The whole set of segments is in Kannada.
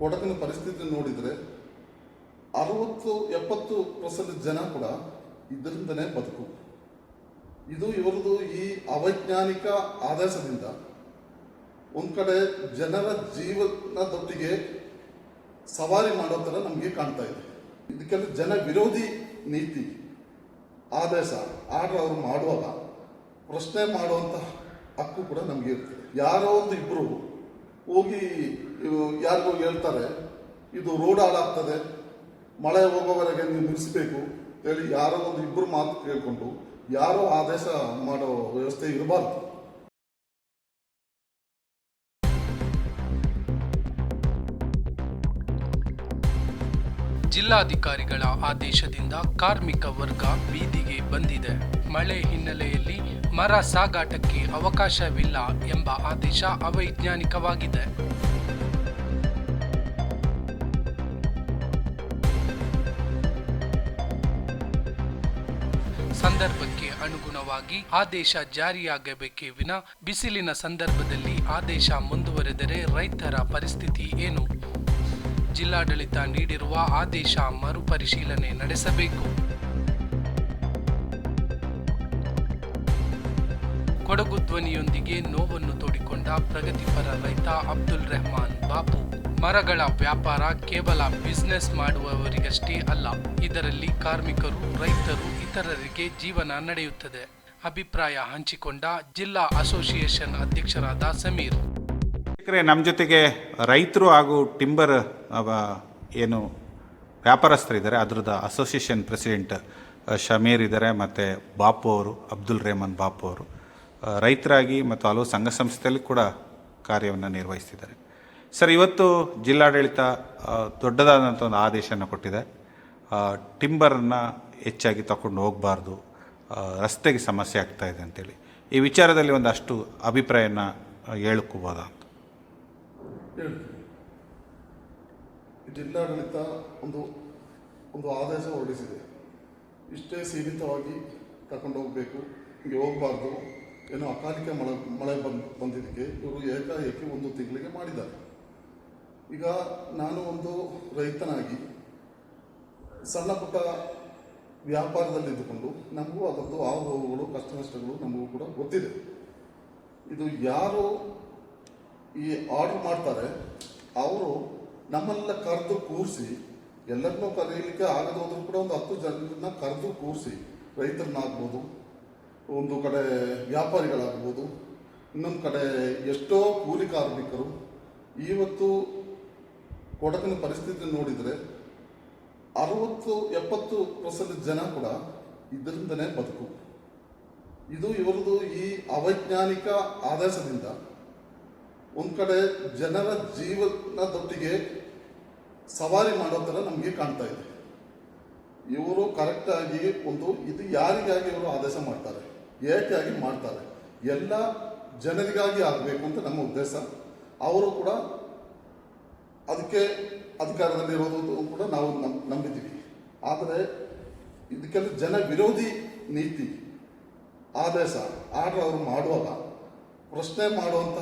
ಕೊಡಗಿನ ಪರಿಸ್ಥಿತಿ ನೋಡಿದರೆ ಅರವತ್ತು ಎಪ್ಪತ್ತು ಪರ್ಸೆಂಟ್ ಜನ ಕೂಡ ಇದರಿಂದನೇ ಬದುಕು. ಇದು ಇವರದು ಈ ಅವೈಜ್ಞಾನಿಕ ಆದೇಶದಿಂದ ಒಂದು ಕಡೆ ಜನರ ಜೀವನದೊಟ್ಟಿಗೆ ಸವಾರಿ ಮಾಡೋ ಥರ ನಮಗೆ ಕಾಣ್ತಾ ಇದೆ. ಇದಕ್ಕೆಲ್ಲ ಜನ ವಿರೋಧಿ ನೀತಿ ಆದೇಶ ಆರ್ಡರ್ ಅವರು ಮಾಡುವಾಗ ಪ್ರಶ್ನೆ ಮಾಡುವಂಥ ಹಕ್ಕು ಕೂಡ ನಮಗೆ ಇರ್ತದೆ. ಯಾರೋ ಒಂದು ಇಬ್ಬರು ಹೋಗಿ ಯಾರಿಗೋ ಹೇಳ್ತಾರೆ, ಇದು ರೋಡ್ ಹಾಳಾಗ್ತದೆ, ಮಳೆ ಹೋಗೋವರೆಗೆ ನೀವು ನಿಲ್ಲಿಸಬೇಕು ಹೇಳಿ ಯಾರೋ ಒಂದು ಇಬ್ಬರು ಮಾತು ಕೇಳಿಕೊಂಡು ಯಾರೋ ಆದೇಶ ಮಾಡೋ ವ್ಯವಸ್ಥೆ ಇರಬಾರ್ದು. ಜಿಲ್ಲಾಧಿಕಾರಿಗಳ ಆದೇಶದಿಂದ ಕಾರ್ಮಿಕ ವರ್ಗ ಬೀದಿಗೆ ಬಂದಿದೆ. ಮಳೆ ಹಿನ್ನೆಲೆಯಲ್ಲಿ ಮರ ಸಾಗಾಟಕ್ಕೆ ಅವಕಾಶವಿಲ್ಲ ಎಂಬ ಆದೇಶ ಅವೈಜ್ಞಾನಿಕವಾಗಿದೆ. ಸಂದರ್ಭಕ್ಕೆ ಅನುಗುಣವಾಗಿ ಆದೇಶ ಜಾರಿಯಾಗಬೇಕೇ ವಿನ ಬಿಸಿಲಿನ ಸಂದರ್ಭದಲ್ಲಿ ಆದೇಶ ಮುಂದುವರೆದರೆ ರೈತರ ಪರಿಸ್ಥಿತಿ ಏನು? ಜಿಲ್ಲಾಡಳಿತ ನೀಡಿರುವ ಆದೇಶ ಮರುಪರಿಶೀಲನೆ ನಡೆಸಬೇಕು. ಕೊಡಗು ಧ್ವನಿಯೊಂದಿಗೆ ನೋವನ್ನು ತೋಡಿಕೊಂಡ ಪ್ರಗತಿಪರ ರೈತ ಅಬ್ದುಲ್ ರೆಹಮಾನ್ ಬಾಪು. ಮರಗಳ ವ್ಯಾಪಾರ ಕೇವಲ ಬಿಸ್ನೆಸ್ ಮಾಡುವವರಿಗಷ್ಟೇ ಅಲ್ಲ, ಇದರಲ್ಲಿ ಕಾರ್ಮಿಕರು, ರೈತರು, ಇತರರಿಗೆ ಜೀವನ ನಡೆಯುತ್ತದೆ. ಅಭಿಪ್ರಾಯ ಹಂಚಿಕೊಂಡ ಜಿಲ್ಲಾ ಅಸೋಸಿಯೇಷನ್ ಅಧ್ಯಕ್ಷರಾದ ಸಮೀರ್. ನಮ್ಮ ಜೊತೆಗೆ ರೈತರು ಹಾಗೂ ಟಿಂಬರ್ ಏನು ವ್ಯಾಪಾರಸ್ಥರಿದ್ದಾರೆ ಅದರದ ಅಸೋಸಿಯೇಷನ್ ಪ್ರೆಸಿಡೆಂಟ್ ಶಮೀರ್ ಇದ್ದಾರೆ, ಮತ್ತು ಬಾಪು ಅವರು, ಅಬ್ದುಲ್ ರೆಹಮಾನ್ ಬಾಪು ಅವರು. ರೈತರಾಗಿ ಮತ್ತು ಹಲವು ಸಂಘ ಸಂಸ್ಥೆಯಲ್ಲಿ ಕೂಡ ಕಾರ್ಯವನ್ನು ನಿರ್ವಹಿಸ್ತಿದ್ದಾರೆ. ಸರ್, ಇವತ್ತು ಜಿಲ್ಲಾಡಳಿತ ದೊಡ್ಡದಾದಂಥ ಒಂದು ಆದೇಶನ ಕೊಟ್ಟಿದೆ. ಟಿಂಬರನ್ನು ಹೆಚ್ಚಾಗಿ ತಗೊಂಡು ಹೋಗಬಾರ್ದು ರಸ್ತೆಗೆ ಸಮಸ್ಯೆ ಆಗ್ತಾ ಇದೆ ಅಂತೇಳಿ. ಈ ವಿಚಾರದಲ್ಲಿ ಒಂದಷ್ಟು ಅಭಿಪ್ರಾಯನ ಹೇಳ್ಕೋಬೋದಾ ಅಂತ? ಜಿಲ್ಲಾಡಳಿತ ಒಂದು ಒಂದು ಆದೇಶ ಹೊರಡಿಸಿದೆ. ಇಷ್ಟೇ ಸೀಮಿತವಾಗಿ ತಗೊಂಡು ಹೋಗಬೇಕು, ಹೀಗೆ ಹೋಗಬಾರ್ದು. ಏನೋ ಅಕಾಲಿಕ ಮಳೆ ಮಳೆ ಬಂದು, ಬಂದಿದ್ದಕ್ಕೆ ಇವರು ಏಕಾಏಕಿ ಒಂದು ತಿಂಗಳಿಗೆ ಮಾಡಿದ್ದಾರೆ. ಈಗ ನಾನು ಒಂದು ರೈತನಾಗಿ ಸಣ್ಣ ಪುಟ್ಟ ವ್ಯಾಪಾರದಲ್ಲಿದ್ದುಕೊಂಡು ನಮಗೂ ಅದರದ್ದು ಆಗುಗಳು ಕಷ್ಟ ನಷ್ಟಗಳು ನಮಗೂ ಕೂಡ ಗೊತ್ತಿದೆ. ಇದು ಯಾರು ಈ ಆರ್ಡರ್ ಮಾಡ್ತಾರೆ, ಅವರು ನಮ್ಮೆಲ್ಲ ಕರೆದು ಕೂರಿಸಿ, ಎಲ್ಲರನ್ನೂ ಕರೆಯಲಿಕ್ಕೆ ಆಗದೋದ್ರೂ ಕೂಡ ಒಂದು ಹತ್ತು ಜನರನ್ನ ಕರೆದು ಕೂರಿಸಿ, ರೈತರನ್ನಾಗ್ಬೋದು ಒಂದು ಕಡೆ ವ್ಯಾಪಾರಿಗಳಾಗ್ಬೋದು, ಇನ್ನೊಂದು ಕಡೆ ಎಷ್ಟೋ ಕೂಲಿ ಕಾರ್ಮಿಕರು ಇವತ್ತು ಕೊಡಗಿನ ಪರಿಸ್ಥಿತಿ ನೋಡಿದರೆ ಅರವತ್ತು, ಎಪ್ಪತ್ತು ಪರ್ಸೆಂಟ್ ಜನ ಕೂಡ ಇದರಿಂದನೇ ಬದುಕು. ಇದು ಇವರದು ಈ ಅವೈಜ್ಞಾನಿಕ ಆದೇಶದಿಂದ ಒಂದು ಕಡೆ ಜನರ ಜೀವನದೊಟ್ಟಿಗೆ ಸವಾರಿ ಮಾಡೋ ಥರ ನಮಗೆ ಕಾಣ್ತಾ ಇದೆ. ಇವರು ಕರೆಕ್ಟಾಗಿ ಒಂದು ಇದು ಯಾರಿಗಾಗಿ ಇವರು ಆದೇಶ ಮಾಡ್ತಾರೆ? ಏಕಾಗಿ ಮಾಡ್ತಾರೆ. ಎಲ್ಲ ಜನರಿಗಾಗಿ ಆಗಬೇಕು ಅಂತ ನಮ್ಮ ಉದ್ದೇಶ. ಅವರು ಕೂಡ ಅದಕ್ಕೆ ಅಧಿಕಾರದಲ್ಲಿರೋದು ಕೂಡ ನಾವು ನಂಬಿದ್ದೀವಿ. ಆದರೆ ಇದಕ್ಕೆಲ್ಲ ಜನ ವಿರೋಧಿ ನೀತಿ, ಆದೇಶ, ಆರ್ಡರ್ ಅವರು ಮಾಡುವಾಗ ಪ್ರಶ್ನೆ ಮಾಡುವಂಥ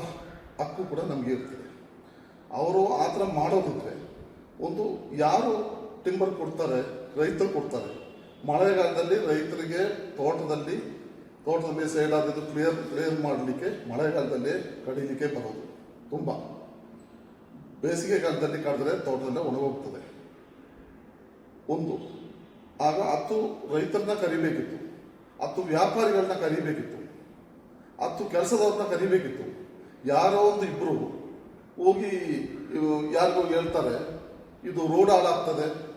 ಹಕ್ಕು ಕೂಡ ನಮಗೆ ಇರ್ತದೆ. ಅವರು ಆ ಥರ ಮಾಡೋದಿದ್ರೆ ಒಂದು ಯಾರು ಟಿಂಬರ್ ಕೊಡ್ತಾರೆ, ರೈತರು ಕೊಡ್ತಾರೆ. ಮಳೆಗಾಲದಲ್ಲಿ ರೈತರಿಗೆ ತೋಟದಲ್ಲಿ ತೋಟದಲ್ಲಿ ಸೈಡ್ ಆಗೋದು ಕ್ಲಿಯರ್ ಕ್ಲಿಯರ್ ಮಾಡಲಿಕ್ಕೆ ಮಳೆಗಾಲದಲ್ಲಿ ಕಡಿಲಿಕ್ಕೆ ಬರೋದು. ತುಂಬ. ಬೇಸಿಗೆ ಕಾಲದಲ್ಲಿ ಕಡಿದ್ರೆ ತೋಟದಲ್ಲೇ ಒಣಗೋಗ್ತದೆ. ಒಂದು. ಆಗ ಹತ್ತು ರೈತರನ್ನ ಕರಿಬೇಕಿತ್ತು. ಹತ್ತು ವ್ಯಾಪಾರಿಗಳನ್ನ ಕರಿಬೇಕಿತ್ತು. ಹತ್ತು ಕೆಲಸದವ್ರನ್ನ ಕರಿಬೇಕಿತ್ತು. ಯಾರೋ ಒಂದು ಇಬ್ಬರು ಹೋಗಿ ಯಾರಿಗೋ ಹೇಳ್ತಾರೆ, ಇದು ರೋಡ್ ಹಾಳಾಗ್ತದೆ,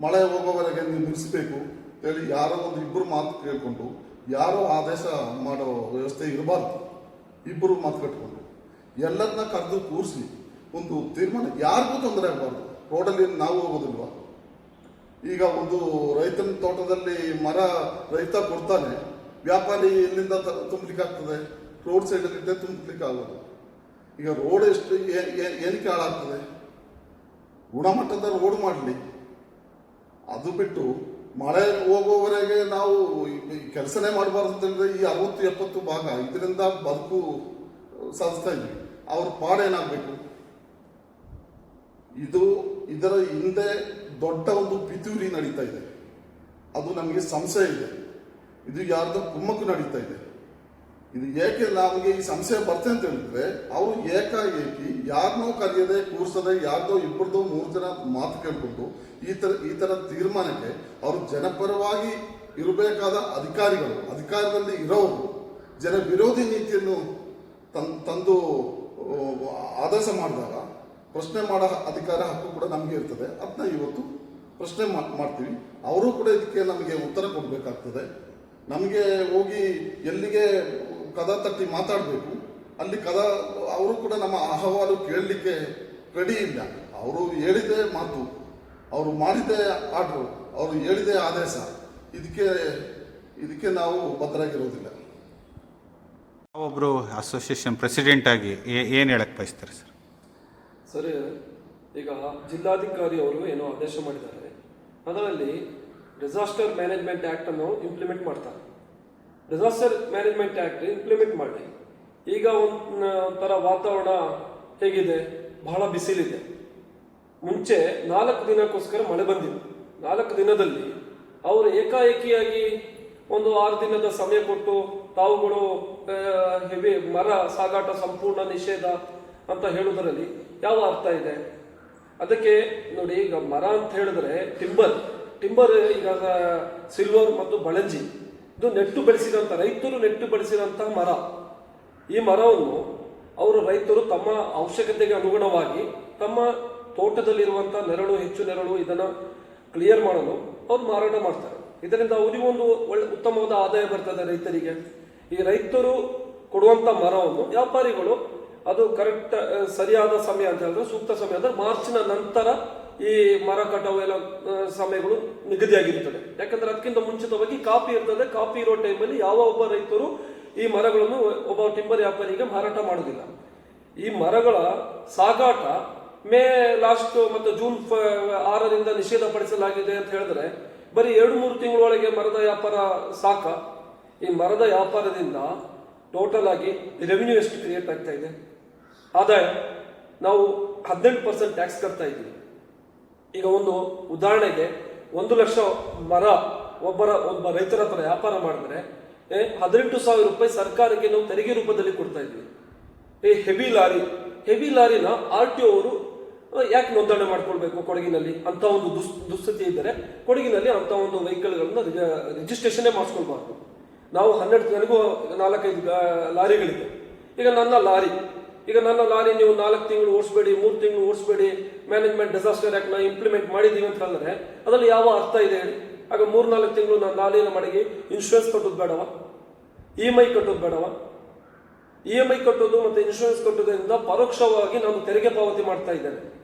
ಮಳೆ ಹೋಗೋವರೆಗೆ ನೀವು ನಿಲ್ಲಿಸಬೇಕು ಹೇಳಿ ಯಾರೋ ಒಂದು ಇಬ್ಬರು ಮಾತು ಕೇಳಿಕೊಂಡು ಯಾರೋ ಆದೇಶ ಮಾಡೋ ವ್ಯವಸ್ಥೆ ಇರಬಾರ್ದು. ಇಬ್ಬರು ಮಾತು ಕಟ್ಕೊಂಡು. ಎಲ್ಲರನ್ನ ಕರೆದು ಕೂರಿಸಿ ಒಂದು ತೀರ್ಮಾನ. ಯಾರಿಗೂ ತೊಂದರೆ ಆಗಬಾರ್ದು. ರೋಡಲ್ಲಿ ನಾವು ಹೋಗೋದಿಲ್ವಾ? ಈಗ ಒಂದು ರೈತನ ತೋಟದಲ್ಲಿ ಮರ ರೈತ ಕೊಡ್ತಾನೆ. ವ್ಯಾಪಾರಿ ಎಲ್ಲಿಂದ ತುಂಬಲಿಕ್ಕೆ ಆಗ್ತದೆ? ರೋಡ್ ಸೈಡಲ್ಲಿದ್ದೆ ತುಂಬಲಿಕ್ಕೆ ಆಗೋದು. ಈಗ ರೋಡ್ ಎಷ್ಟು ಏನಕ್ಕೆ ಹಾಳಾಗ್ತದೆ? ಗುಣಮಟ್ಟದ ರೋಡ್ ಮಾಡಲಿ. ಅದು ಬಿಟ್ಟು ಮಳೆ ಹೋಗೋವರೆಗೆ ನಾವು ಕೆಲಸನೇ ಮಾಡಬಾರ್ದು ಅಂತಂದ್ರೆ ಈ ಅರವತ್ತು, ಎಪ್ಪತ್ತು ಭಾಗ ಇದರಿಂದ ಬದುಕು ಸಾಧಿಸ್ತಾ ಇದ್ವಿ. ಅವ್ರ ಪಾಡೇನಾಗಬೇಕು ಇದು ಇದರ ಹಿಂದೆ ದೊಡ್ಡ ಒಂದು ಪಿತೂರಿ ನಡೀತಾ ಇದೆ. ಅದು ನಮಗೆ ಸಂಶಯ ಇದೆ. ಇದು ಯಾರ್ದೋ ಕುಮ್ಮಕ್ಕು ನಡೀತಾ ಇದೆ. ಇದು ಏಕೆ ನಮಗೆ ಈ ಸಂಶಯ ಬರ್ತದೆ ಅಂತ ಹೇಳಿದ್ರೆ, ಅವರು ಏಕಾಏಕಿ ಯಾರನ್ನೋ ಕರೆಯದೆ, ಕೂರ್ಸದೆ, ಯಾರ್ದೋ ಇಬ್ಬರದೋ ಮೂರು ಜನ ಮಾತು ಕೇಳಿಕೊಂಡು ಈ ತರ ಈ ತರ ತೀರ್ಮಾನಕ್ಕೆ ಅವರು ಜನಪರವಾಗಿ ಇರಬೇಕಾದ ಅಧಿಕಾರಿಗಳು, ಅಧಿಕಾರದಲ್ಲಿ ಇರೋರು, ಜನ ವಿರೋಧಿ ನೀತಿಯನ್ನು ತನ್, ತಂದು ಆದರ್ಶ ಮಾಡಿದಾಗ ಪ್ರಶ್ನೆ ಮಾಡೋ ಅಧಿಕಾರ ಹಕ್ಕು ಕೂಡ ನಮಗೆ ಇರ್ತದೆ. ಅದನ್ನ ಇವತ್ತು ಪ್ರಶ್ನೆ ಮಾಡ್ತೀವಿ. ಅವರು ಕೂಡ ಇದಕ್ಕೆ ನಮಗೆ ಉತ್ತರ ಕೊಡಬೇಕಾಗ್ತದೆ. ನಮಗೆ ಹೋಗಿ ಎಲ್ಲಿಗೆ ಕದ ತಟ್ಟಿ ಮಾತಾಡಬೇಕು. ಅಲ್ಲಿ ಕದ ಅವರು ಕೂಡ ನಮ್ಮ ಅಹವಾಲು ಕೇಳಲಿಕ್ಕೆ ರೆಡಿ ಇಲ್ಲ. ಅವರು ಹೇಳಿದೆ ಮಾತು. ಅವರು ಮಾಡಿದ್ದೇ ಆರ್ಡ್ರು. ಅವರು ಹೇಳಿದೆ ಆದೇಶ. ಇದಕ್ಕೆ ಇದಕ್ಕೆ ನಾವು ಬದ್ಧರಾಗಿರೋದಿಲ್ಲ ಒಬ್ಬರು ಅಸೋಸಿಯೇಷನ್ ಪ್ರೆಸಿಡೆಂಟ್ ಆಗಿ ಏನು ಹೇಳಕ್ಕೆ ಬಯಸ್ತಾರೆ ಸರ್? ಸರಿ ಈಗ ಜಿಲ್ಲಾಧಿಕಾರಿ ಅವರು ಏನೋ ಆದೇಶ ಮಾಡಿದ್ದಾರೆ. ಅದರಲ್ಲಿ ಡಿಸಾಸ್ಟರ್ ಮ್ಯಾನೇಜ್ಮೆಂಟ್ ಆ್ಯಕ್ಟನ್ನು ಇಂಪ್ಲಿಮೆಂಟ್ ಮಾಡ್ತಾರೆ. ಡಿಸಾಸ್ಟರ್ ಮ್ಯಾನೇಜ್ಮೆಂಟ್ ಆ್ಯಕ್ಟ್ ಇಂಪ್ಲಿಮೆಂಟ್ ಮಾಡಿ. ಈಗ ಒಂದು, ಒಂಥರ ವಾತಾವರಣ ಹೇಗಿದೆ? ಬಹಳ ಬಿಸಿಲಿದೆ. ಮುಂಚೆ ನಾಲ್ಕು ದಿನಕ್ಕೋಸ್ಕರ ಮಳೆ ಬಂದಿದೆ ನಾಲ್ಕು ದಿನದಲ್ಲಿ ಅವರು ಏಕಾಏಕಿಯಾಗಿ ಒಂದು ಆರು ದಿನದ ಸಮಯ ಕೊಟ್ಟು ತಾವುಗಳು ಹೆವಿ ಮರ ಸಾಗಾಟ ಸಂಪೂರ್ಣ ನಿಷೇಧ ಅಂತ ಹೇಳುವುದರಲ್ಲಿ ಯಾವ ಅರ್ಥ ಇದೆ? ಅದಕ್ಕೆ ನೋಡಿ, ಈಗ ಮರ ಅಂತ ಹೇಳಿದ್ರೆ ಟಿಂಬರ್. ಟಿಂಬರ್ ಈಗ ಸಿಲ್ವರ್ ಮತ್ತು ಬಳಂಜಿ. ಇದು ನೆಟ್ಟು ಬೆಳೆಸಿದಂಥ ರೈತರು ನೆಟ್ಟು ಬೆಳೆಸಿದಂತಹ ಮರ. ಈ ಮರವನ್ನು ಅವರು ರೈತರು ತಮ್ಮ ಅವಶ್ಯಕತೆಗೆ ಅನುಗುಣವಾಗಿ ತಮ್ಮ ತೋಟದಲ್ಲಿರುವಂಥ ನೆರಳು, ಹೆಚ್ಚು ನೆರಳು ಇದನ್ನು ಕ್ಲಿಯರ್ ಮಾಡಲು ಅವ್ರು ಮಾರಾಟ ಮಾಡ್ತಾರೆ. ಇದರಿಂದ ಅವರಿಗೂ ಒಂದು ಒಳ್ಳೆ ಉತ್ತಮವಾದ ಆದಾಯ ಬರ್ತದೆ ರೈತರಿಗೆ. ಈ ರೈತರು ಕೊಡುವಂತ ಮರವನ್ನು ವ್ಯಾಪಾರಿಗಳು ಅದು ಕರೆಕ್ಟ್ ಸರಿಯಾದ ಸಮಯ ಅಂತ ಹೇಳಿದ್ರೆ ಸೂಕ್ತ ಸಮಯ ಅಂದ್ರೆ ಮಾರ್ಚ್ನ ನಂತರ ಈ ಮರ ಕಟಾವು ಎಲ್ಲ ಸಮಯಗಳು ನಿಗದಿಯಾಗಿರುತ್ತದೆ. ಯಾಕಂದ್ರೆ ಅದಕ್ಕಿಂತ ಮುಂಚಿತವಾಗಿ ಕಾಪಿ ಇರ್ತದೆ. ಕಾಪಿ ಇರೋ ಟೈಮಲ್ಲಿ ಯಾವ ಒಬ್ಬ ರೈತರು ಈ ಮರಗಳನ್ನು, ಒಬ್ಬ ಟಿಂಬರ್ ವ್ಯಾಪಾರಿಗೆ ಮಾರಾಟ ಮಾಡುವುದಿಲ್ಲ. ಈ ಮರಗಳ ಸಾಗಾಟ ಮೇ ಲಾಸ್ಟ್ ಮತ್ತು ಜೂನ್ ಆರರಿಂದ ನಿಷೇಧ ಪಡಿಸಲಾಗಿದೆ ಅಂತ ಹೇಳಿದ್ರೆ, ಬರೀ ಎರಡು, ಮೂರು ತಿಂಗಳೊಳಗೆ ಮರದ ವ್ಯಾಪಾರ ಸಾಕ. ಈ ಮರದ ವ್ಯಾಪಾರದಿಂದ ಟೋಟಲ್ ಆಗಿ ರೆವಿನ್ಯೂ ಎಷ್ಟು ಕ್ರಿಯೇಟ್ ಆಗ್ತಾ ಇದೆ? ಆದಾಯ ನಾವು ಹದಿನೆಂಟು ಪರ್ಸೆಂಟ್ ಟ್ಯಾಕ್ಸ್ ಕಟ್ತಾ ಇದ್ದೀವಿ. ಈಗ ಒಂದು ಉದಾಹರಣೆಗೆ ಒಂದು ಲಕ್ಷ ಮರ ಒಬ್ಬರ ಒಬ್ಬ ರೈತರ ಹತ್ರ ವ್ಯಾಪಾರ ಮಾಡಿದ್ರೆ ಏ, ಹದಿನೆಂಟು ಸಾವಿರ ರೂಪಾಯಿ ಸರ್ಕಾರಕ್ಕೆ ನಾವು ತೆರಿಗೆ ರೂಪದಲ್ಲಿ ಕೊಡ್ತಾ ಇದ್ವಿ. ಈ ಹೆವಿ ಲಾರಿ. ಹೆವಿ ಲಾರಿನ ಆರ್ ಟಿ ಅವರು ಯಾಕೆ ನೋಂದಣಿ ಮಾಡ್ಕೊಳ್ಬೇಕು ಕೊಡಗಿನಲ್ಲಿ? ಅಂತ ಒಂದು ದುಸ್ ದುಸ್ಥಿತಿ ಇದ್ದರೆ ಕೊಡಗಿನಲ್ಲಿ ಅಂತ ಒಂದು ವೆಹಿಕಲ್ಗಳನ್ನ ರಿಜಿಸ್ಟ್ರೇಷನ್ನೇ ಮಾಡಿಸ್ಕೊಳ್ಬಾರ್ದು. ನಾವು ಹನ್ನೆರಡು ಜನಗೂ ನಾಲ್ಕೈದು ಲಾರಿಗಳಿದೆ. ಈಗ ನನ್ನ ಲಾರಿ. ಈಗ ನನ್ನ ಲಾರಿ ನೀವು ನಾಲ್ಕು ತಿಂಗಳು ಓಡಿಸ್ಬೇಡಿ ಮೂರು ತಿಂಗಳು ಓಡಿಸ್ಬೇಡಿ ಮ್ಯಾನೇಜ್ಮೆಂಟ್ ಡಿಸಾಸ್ಟರ್ ಆಕ್ಟ್ನ ಇಂಪ್ಲಿಮೆಂಟ್ ಮಾಡಿದೀವಿ ಅಂತ ಹೇಳಿದ್ರೆ, ಅದರಲ್ಲಿ ಯಾವ ಅರ್ಥ ಇದೆ ಹೇಳಿ. ಆಗ ಮೂರ್ನಾಲ್ಕು ತಿಂಗಳು ನಾನು ಲಾರಿನ ಮಡಗಿ ಇನ್ಶೂರೆನ್ಸ್ ಕಟ್ಟೋದು ಬೇಡವ? ಇ ಎಂ ಐ ಕಟ್ಟೋದು ಬೇಡವ? ಇ ಎಂ ಐ ಕಟ್ಟೋದು ಮತ್ತೆ ಇನ್ಶೂರೆನ್ಸ್ ಕಟ್ಟೋದ್ರಿಂದ ಪರೋಕ್ಷವಾಗಿ ನಾನು ತೆರಿಗೆ ಪಾವತಿ ಮಾಡ್ತಾ ಇದ್ದೇನೆ.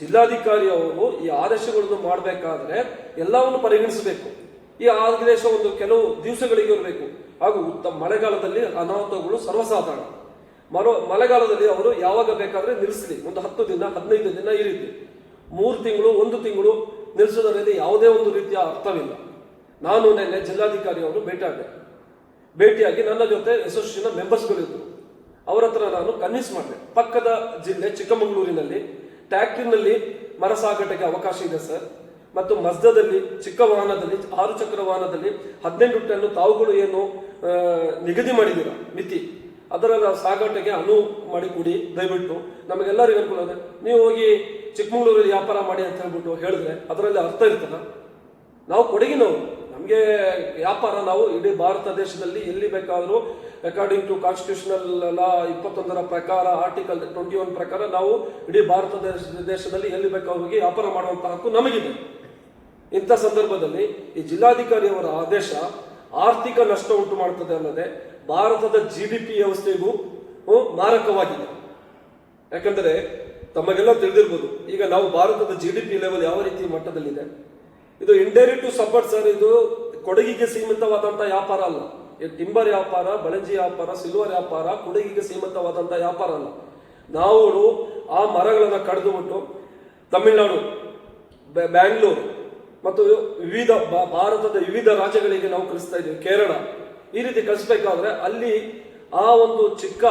ಜಿಲ್ಲಾಧಿಕಾರಿ ಅವರು ಈ ಆದೇಶಗಳನ್ನು ಮಾಡಬೇಕಾದ್ರೆ ಎಲ್ಲವನ್ನು ಪರಿಗಣಿಸಬೇಕು. ಈ ಆದೇಶ ಒಂದು ಕೆಲವು ದಿವಸಗಳಿಗೆ ಇರಬೇಕು. ಹಾಗೂ ಉತ್ತಮ ಮಳೆಗಾಲದಲ್ಲಿ ಅನಾಹುತಗಳು ಸರ್ವಸಾಧಾರಣ. ಮರೋ ಮಳೆಗಾಲದಲ್ಲಿ ಅವರು ಯಾವಾಗ ಬೇಕಾದರೆ ನಿಲ್ಲಿಸಲಿ. ಒಂದು ಹತ್ತು ದಿನ, ಹದಿನೈದು ದಿನ ಈ ರೀತಿ. ಮೂರು ತಿಂಗಳು, ಒಂದು ತಿಂಗಳು ನಿಲ್ಲಿಸೋದರಲ್ಲಿ ಯಾವುದೇ ಒಂದು ರೀತಿಯ ಅರ್ಥವಿಲ್ಲ. ನಾನು ನಿನ್ನೆ ಜಿಲ್ಲಾಧಿಕಾರಿ ಅವರು ಭೇಟಿಯಾದೆ ಭೇಟಿಯಾಗಿ ನನ್ನ ಜೊತೆ ಅಸೋಸಿಯೇಷನ್ ಮೆಂಬರ್ಸ್ಗಳಿದ್ರು ಅವರ ಹತ್ರ ನಾನು ಕನ್ವಿನ್ಸ್ ಮಾಡಿದೆ. ಪಕ್ಕದ ಜಿಲ್ಲೆ ಚಿಕ್ಕಮಗಳೂರಿನಲ್ಲಿ, ಟ್ಯಾಕ್ಟ್ರಿನಲ್ಲಿ ಮರ ಸಾಗಾಟಕ್ಕೆ ಅವಕಾಶ ಇದೆ ಸರ್. ಮತ್ತು ಮಸ್ದದಲ್ಲಿ ಚಿಕ್ಕ ವಾಹನದಲ್ಲಿ, ಆರು ಚಕ್ರ ವಾಹನದಲ್ಲಿ ಹದಿನೆಂಟು ಟನ್ನು ತಾವುಗಳು ಏನು ನಿಗದಿ ಮಾಡಿದ್ದೀರಾ? ಮಿತಿ. ಅದರ ಸಾಗಾಟಕ್ಕೆ ಅನುವು ಮಾಡಿ ಕೊಡಿ, ದಯವಿಟ್ಟು. ನಮಗೆಲ್ಲರಿಗೂ ಅನುಕೂಲ ಇದೆ ನೀವು ಹೋಗಿ ಚಿಕ್ಕಮಗಳೂರಲ್ಲಿ ವ್ಯಾಪಾರ ಮಾಡಿ ಅಂತ ಹೇಳ್ಬಿಟ್ಟು ಹೇಳಿದ್ರೆ ಅದರಲ್ಲಿ ಅರ್ಥ ಇರ್ತದ. ನಾವು ಕೊಡಗಿನವರು ನಮಗೆ ವ್ಯಾಪಾರ ನಾವು ಇಡೀ ಭಾರತ ದೇಶದಲ್ಲಿ ಎಲ್ಲಿ ಬೇಕಾದರೂ ಅಕಾರ್ಡಿಂಗ್ ಟು ಕಾನ್ಸ್ಟಿಟ್ಯೂಷನಲ್ ಲಾ ಇಪ್ಪತ್ತೊಂದರ ಪ್ರಕಾರ ಆರ್ಟಿಕಲ್ ಟ್ವೆಂಟಿ ಒನ್ ಪ್ರಕಾರ ನಾವು ಇಡೀ ಭಾರತ ದೇಶ, ದೇಶದಲ್ಲಿ ಎಲ್ಲಿ ಬೇಕಾದ್ರೂ ಹೋಗಿ ವ್ಯಾಪಾರ ಮಾಡುವಂಥ ಹಕ್ಕು ನಮಗಿದೆ. ಇಂಥ ಸಂದರ್ಭದಲ್ಲಿ ಈ ಜಿಲ್ಲಾಧಿಕಾರಿಯವರ ಆದೇಶ ಆರ್ಥಿಕ ನಷ್ಟ ಉಂಟು ಮಾಡ್ತದೆ ಅಲ್ಲದೆ ಭಾರತದ ಜಿ ಡಿ ಪಿ ವ್ಯವಸ್ಥೆಗೂ ಮಾರಕವಾಗಿದೆ. ಯಾಕಂದರೆ, ತಮಗೆಲ್ಲ ತಿಳಿದಿರ್ಬೋದು, ಈಗ ನಾವು ಭಾರತದ ಜಿ ಡಿ ಪಿ ಲೆವೆಲ್ ಯಾವ ರೀತಿ ಮಟ್ಟದಲ್ಲಿದೆ. ಇದು ಇಂಡೈರೆಕ್ಟ್ ಸಪೋರ್ಟ್ ಸರ್ ಇದು ಕೊಡಗಿಗೆ ಸೀಮಿತವಾದಂಥ ವ್ಯಾಪಾರ ಅಲ್ಲ. ಟಿಂಬರ್ ವ್ಯಾಪಾರ ಬಳಂಜಿ ವ್ಯಾಪಾರ ಸಿಲ್ವರ್ ವ್ಯಾಪಾರ, ಕೊಡಗಿಗೆ ಸೀಮಿತವಾದಂಥ ವ್ಯಾಪಾರ ಅಲ್ಲ. ನಾವು ಆ ಮರಗಳನ್ನು ಕಡಿದುಬಿಟ್ಟು ತಮಿಳುನಾಡು, ಬ್ಯಾ- ಬ್ಯಾಂಗ್ಳೂರು ಮತ್ತು ವಿವಿಧ ಭಾರತದ ವಿವಿಧ ರಾಜ್ಯಗಳಿಗೆ ನಾವು ಕಳಿಸ್ತಾ ಇದ್ದೀವಿ. ಕೇರಳ ಈ ರೀತಿ ಕಳಿಸ್ಬೇಕಾದ್ರೆ ಅಲ್ಲಿ ಆ ಒಂದು ಚಿಕ್ಕ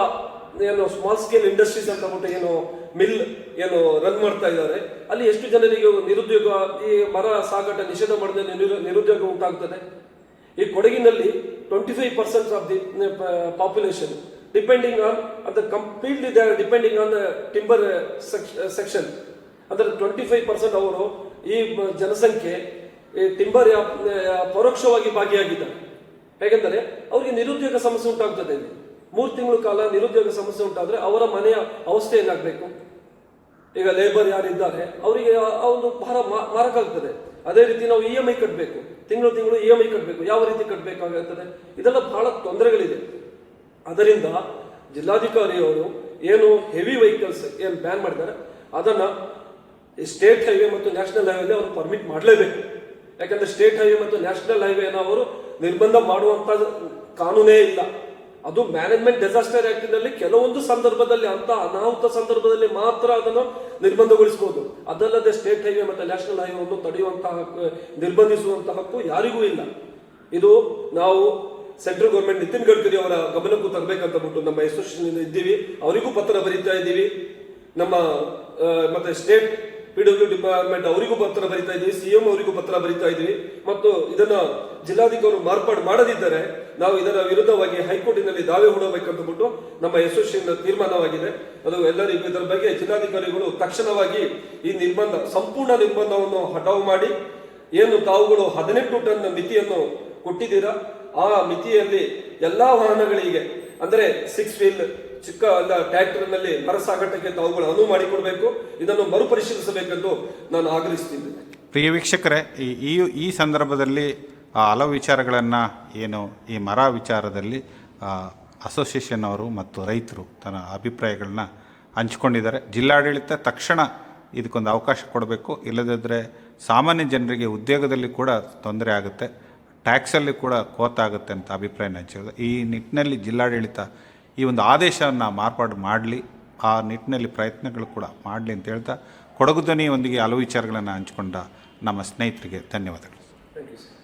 ಏನು ಸ್ಮಾಲ್ ಸ್ಕೇಲ್ ಇಂಡಸ್ಟ್ರೀಸ್ ಅಂತ ಬಿಟ್ಟು ಏನು ಮಿಲ್ ಏನು ರನ್ ಮಾಡ್ತಾ ಇದ್ದಾರೆ. ಅಲ್ಲಿ ಎಷ್ಟು ಜನರಿಗೆ ನಿರುದ್ಯೋಗ ಈ ಮರ ಸಾಗಾಟ ನಿಷೇಧ ಮಾಡಿದ್ರೆ ನಿರುದ್ಯೋಗ ಉಂಟಾಗ್ತದೆ. ಈ ಕೊಡಗಿನಲ್ಲಿ twenty five percent of the population depending on ಅದು completely they are depending on timber section ಅದರ ಟ್ವೆಂಟಿ ಫೈವ್ ಪರ್ಸೆಂಟ್ ಅವರು ಈ ಜನಸಂಖ್ಯೆ, ಈ ಟಿಂಬರ್ ಪರೋಕ್ಷವಾಗಿ ಭಾಗಿಯಾಗಿದ್ದಾರೆ. ಹೇಗೆಂದರೆ ಅವರಿಗೆ ನಿರುದ್ಯೋಗ ಸಮಸ್ಯೆ ಉಂಟಾಗ್ತದೆ ಮೂರು ತಿಂಗಳ ಕಾಲ ನಿರುದ್ಯೋಗ ಸಮಸ್ಯೆ ಉಂಟಾದರೆ ಅವರ ಮನೆಯ ಅವಸ್ಥೆ ಏನಾಗಬೇಕು? ಈಗ ಲೇಬರ್ ಯಾರಿದ್ದಾರೆ, ಅವರಿಗೆ ಒಂದು ಭಾರ ಮಾರಕ ಆಗ್ತದೆ. ಅದೇ ರೀತಿ ನಾವು ಇ ಎಂ ಐ ಕಟ್ಟಬೇಕು ತಿಂಗಳು ತಿಂಗಳು ಇ ಎಂ ಐ ಕಟ್ಟಬೇಕು ಯಾವ ರೀತಿ ಕಟ್ಟಬೇಕಾಗುತ್ತದೆ ಇದೆಲ್ಲ ಬಹಳ ತೊಂದರೆಗಳಿದೆ. ಅದರಿಂದ ಜಿಲ್ಲಾಧಿಕಾರಿಯವರು ಏನು ಹೆವಿ ವೆಹಿಕಲ್ಸ್ ಏನು ಬ್ಯಾನ್ ಮಾಡಿದ್ದಾರೆ, ಅದನ್ನು ಸ್ಟೇಟ್ ಹೈವೇ ಮತ್ತು ನ್ಯಾಷನಲ್ ಹೈವೇಲಿ ಅವರು ಪರ್ಮಿಟ್ ಮಾಡಲೇಬೇಕು. ಯಾಕಂದರೆ ಸ್ಟೇಟ್ ಹೈವೇ ಮತ್ತು ನ್ಯಾಷನಲ್ ಹೈವೇನ ಅವರು ನಿರ್ಬಂಧ ಮಾಡುವಂತ ಕಾನೂನೇ ಇಲ್ಲ. ಅದು ಮ್ಯಾನೇಜ್ಮೆಂಟ್ ಡಿಸಾಸ್ಟರ್ ಆಕ್ಟಿನಲ್ಲಿ ಕೆಲವೊಂದು ಸಂದರ್ಭದಲ್ಲಿ ಅಂತ ಅನಾಹುತ ಸಂದರ್ಭದಲ್ಲಿ ಮಾತ್ರ ಅದನ್ನು ನಿರ್ಬಂಧಗೊಳಿಸಬಹುದು ಅದಲ್ಲದೆ ಸ್ಟೇಟ್ ಹೈವೇ ಮತ್ತು ನ್ಯಾಷನಲ್ ಹೈವೇ ಅನ್ನು ತಡೆಯುವಂತಹ ಹಕ್ಕು, ನಿರ್ಬಂಧಿಸುವಂತಹ ಹಕ್ಕು ಯಾರಿಗೂ ಇಲ್ಲ. ಇದು ನಾವು ಸೆಂಟ್ರಲ್ ಗೌರ್ಮೆಂಟ್ ನಿತಿನ್ ಗಡ್ಕರಿ ಅವರ ಗಮನಕ್ಕೂ ತರಬೇಕಂತ ಬಿಟ್ಟು ನಮ್ಮ ಅಸೋಸಿಯೇಷನ್ ಇದ್ದೀವಿ. ಅವರಿಗೂ ಪತ್ರ ಬರೀತಾ ಇದ್ದೀವಿ. ನಮ್ಮ ಮತ್ತೆ ಸ್ಟೇಟ್ ಪಿ ಡಬ್ಲ್ಯೂ ಡಿಪಾರ್ಟ್ಮೆಂಟ್ ಅವರಿಗೂ ಪತ್ರ ಬರೀತಾ ಇದ್ದೀವಿ. ಸಿಎಂ ಅವರಿಗೂ ಪತ್ರ ಬರೀತಾ ಇದ್ದೀವಿ. ಮತ್ತು ಇದನ್ನ ಜಿಲ್ಲಾಧಿಕಾರಿ ಮಾರ್ಪಾಡು ಮಾಡದಿದ್ದರೆ ನಾವು ಇದರ ವಿರುದ್ಧವಾಗಿ ಹೈಕೋರ್ಟಿನಲ್ಲಿ ದಾವೆ ಹೂಡಬೇಕಂತಬಿಟ್ಟು ನಮ್ಮ ಅಸೋಸಿಯೇಷನ್ ತೀರ್ಮಾನವಾಗಿದೆ. ಅದು ಎಲ್ಲರಿಗೂ ಇದರ ಬಗ್ಗೆ ಜಿಲ್ಲಾಧಿಕಾರಿಗಳು ತಕ್ಷಣವಾಗಿ ಈ ನಿರ್ಬಂಧ, ಸಂಪೂರ್ಣ ನಿರ್ಬಂಧವನ್ನು ಹಟಾವು ಮಾಡಿ ಏನು ತಾವುಗಳು ಹದಿನೆಂಟು ಟನ್ ಮಿತಿಯನ್ನು ಕೊಟ್ಟಿದ್ದೀರಾ? ಆ ಮಿತಿಯಲ್ಲಿ ಎಲ್ಲಾ ವಾಹನಗಳಿಗೆ, ಅಂದರೆ ಸಿಕ್ಸ್ ವೀಲ್ ಚಿಕ್ಕ, ಅಲ್ಲ ಟ್ರ್ಯಾಕ್ಟರ್ನಲ್ಲಿ ಮರ ಸಾಗಾಟಕ್ಕೆ ತಾವುಗಳು ಅನುವು ಮಾಡಿಕೊಡಬೇಕು. ಇದನ್ನು ಮರುಪರಿಶೀಲಿಸಬೇಕೆಂದು ನಾನು ಆಗ್ರಹಿಸ್ತೀನಿ ಪ್ರಿಯ ವೀಕ್ಷಕರೇ ಈ ಈ ಸಂದರ್ಭದಲ್ಲಿ ಆ ಹಲವು ವಿಚಾರಗಳನ್ನು ಏನು ಈ ಮರ ವಿಚಾರದಲ್ಲಿ ಅಸೋಸಿಯೇಷನ್ ಅವರು ಮತ್ತು ರೈತರು ತನ್ನ ಅಭಿಪ್ರಾಯಗಳನ್ನ ಹಂಚಿಕೊಂಡಿದ್ದಾರೆ. ಜಿಲ್ಲಾಡಳಿತ ತಕ್ಷಣ ಇದಕ್ಕೊಂದು ಅವಕಾಶ ಕೊಡಬೇಕು. ಇಲ್ಲದಿದ್ದರೆ ಸಾಮಾನ್ಯ ಜನರಿಗೆ ಉದ್ಯೋಗದಲ್ಲಿ ಕೂಡ ತೊಂದರೆ ಆಗುತ್ತೆ. ಟ್ಯಾಕ್ಸಲ್ಲಿ ಕೂಡ ಕೋತಾಗುತ್ತೆ ಅಂತ ಅಭಿಪ್ರಾಯನ ಹಂಚಿರೋದು ಈ ನಿಟ್ಟಿನಲ್ಲಿ ಜಿಲ್ಲಾಡಳಿತ ಈ ಒಂದು ಆದೇಶವನ್ನು ಮಾರ್ಪಾಡು ಮಾಡಲಿ. ಆ ನಿಟ್ಟಿನಲ್ಲಿ ಪ್ರಯತ್ನಗಳು ಕೂಡ ಮಾಡಲಿ ಅಂತ ಹೇಳ್ತಾ, ಕೊಡಗು ಧ್ವನಿಯೊಂದಿಗೆ ಹಲವು ವಿಚಾರಗಳನ್ನು ಹಂಚಿಕೊಂಡ ನಮ್ಮ ಸ್ನೇಹಿತರಿಗೆ ಧನ್ಯವಾದಗಳು.